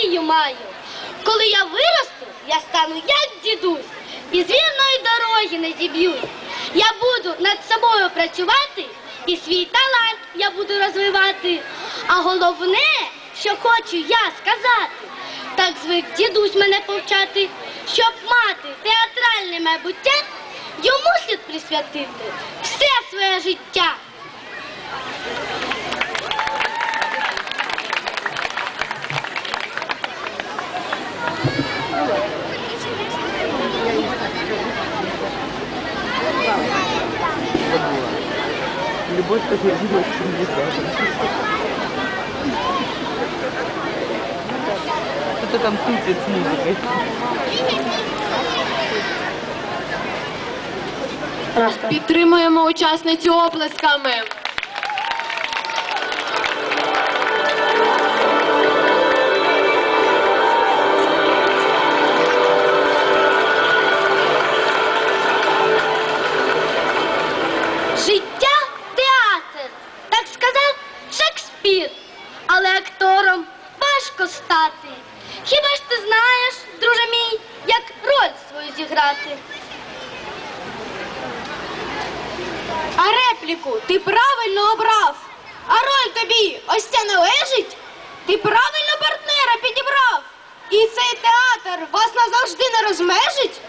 мрію маю. Коли я виросту, я стану як дідусь, і з вільної дороги не зіб'юсь. Я буду над собою працювати, і свій талант я буду розвивати. А головне, що хочу я сказати, так звик дідусь мене повчати, щоб мати театральне майбуття, йому слід присвятити все своє життя. Любовь победила 70. Кто-то там тупит с музыкой. Підтримуємо учасницю оплесками. Свою зіграти? А репліку ти правильно обрав. А роль тобі ось ця належить? Ти правильно партнера підібрав. І цей театр вас назавжди не розмежить.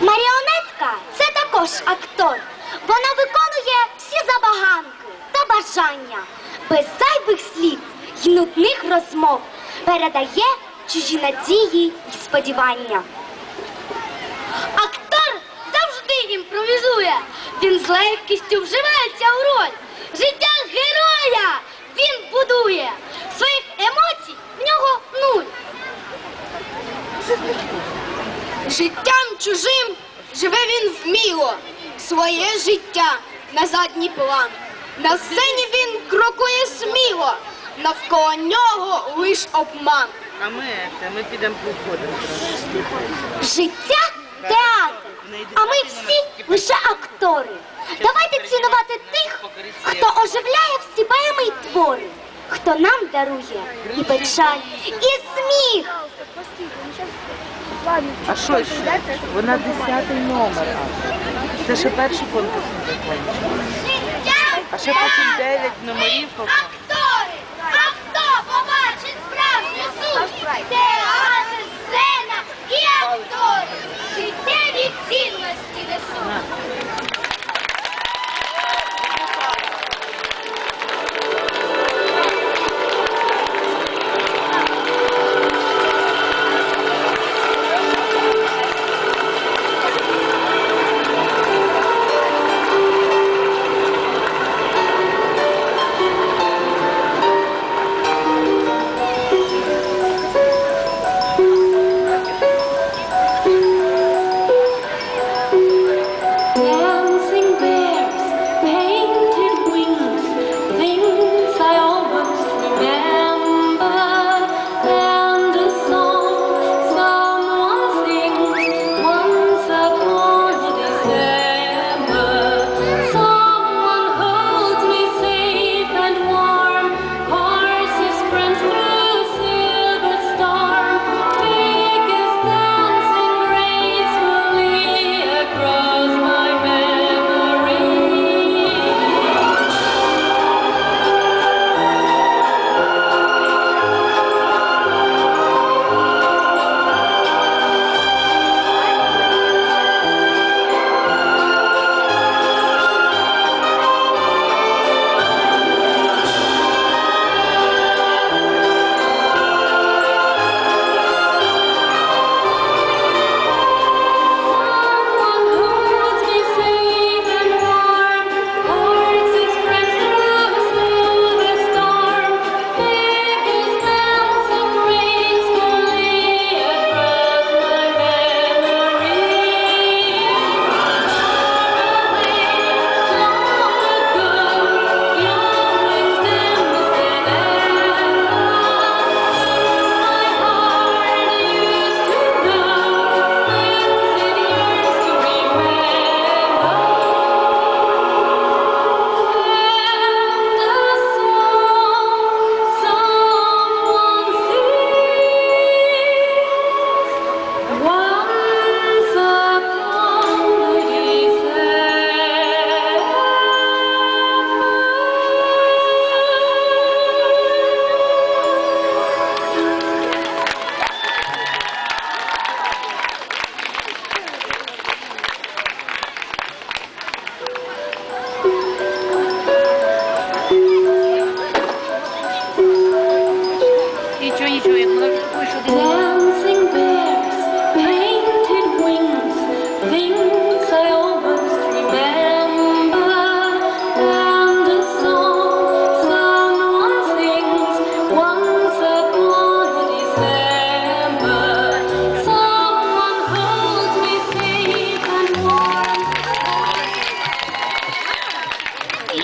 Маріонетка це також актор. Вона виконує всі забаганки та бажання, без зайвих слів й нудних розмов, передає чужі надії й сподівання. Актор завжди імпровізує. Він з легкістю вживається у роль. Життя героя він будує. Своїх емоцій в нього нуль. Життям чужим живе він вміло. Своє життя на задній план. На сцені він крокує сміло. Навколо нього лиш обман. А ми, це, ми підемо походимо. Життя театр, а ми всі лише актори. Давайте цінувати тих, хто оживляє всі поеми й твори, хто нам дарує і печаль, і сміх. А що ще? Вона десятий номер. Це ще перший конкурс не закінчив. А ще потім дев'ять номерів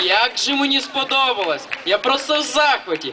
Як же мені сподобалось! Я просто в захваті.